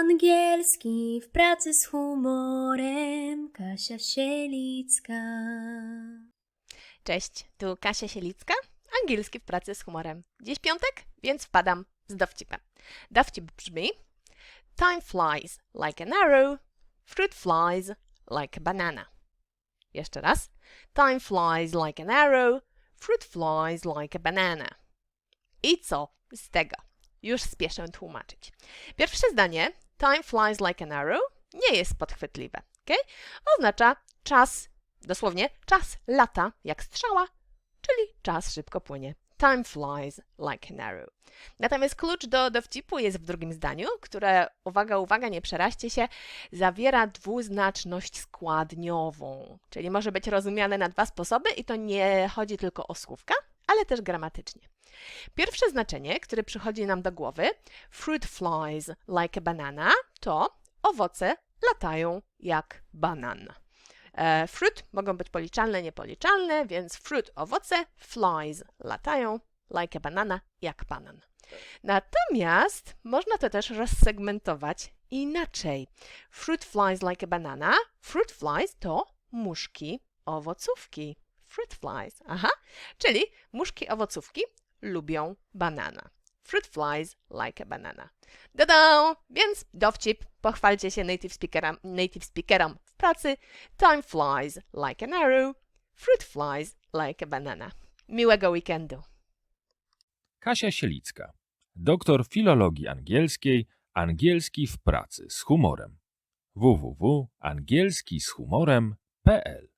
Angielski w pracy z humorem. Kasia Sielicka. Cześć, tu Kasia Sielicka, angielski w pracy z humorem. Dziś piątek, więc wpadam z dowcipem. Dowcip brzmi Time flies like an arrow, fruit flies like a banana. Jeszcze raz. Time flies like an arrow, fruit flies like a banana. I co z tego? Już spieszę tłumaczyć. Pierwsze zdanie, time flies like an arrow, nie jest podchwytliwe. ok? Oznacza czas, dosłownie czas lata jak strzała, czyli czas szybko płynie. Time flies like an arrow. Natomiast klucz do dowcipu jest w drugim zdaniu, które, uwaga, uwaga, nie przeraźcie się, zawiera dwuznaczność składniową, czyli może być rozumiane na dwa sposoby i to nie chodzi tylko o słówka, ale też gramatycznie. Pierwsze znaczenie, które przychodzi nam do głowy, fruit flies like a banana, to owoce latają jak banan. E, fruit mogą być policzalne, niepoliczalne, więc fruit owoce, flies latają like a banana, jak banan. Natomiast można to też rozsegmentować inaczej. Fruit flies like a banana. Fruit flies to muszki owocówki. Fruit flies, aha, czyli muszki owocówki lubią banana. Fruit flies like a banana. Dada! Więc dowcip, pochwalcie się native speakerom, native speakerom w pracy. Time flies like an arrow. Fruit flies like a banana. Miłego weekendu. Kasia Sielicka, doktor filologii angielskiej, angielski w pracy z humorem. www.angielskishumorem.pl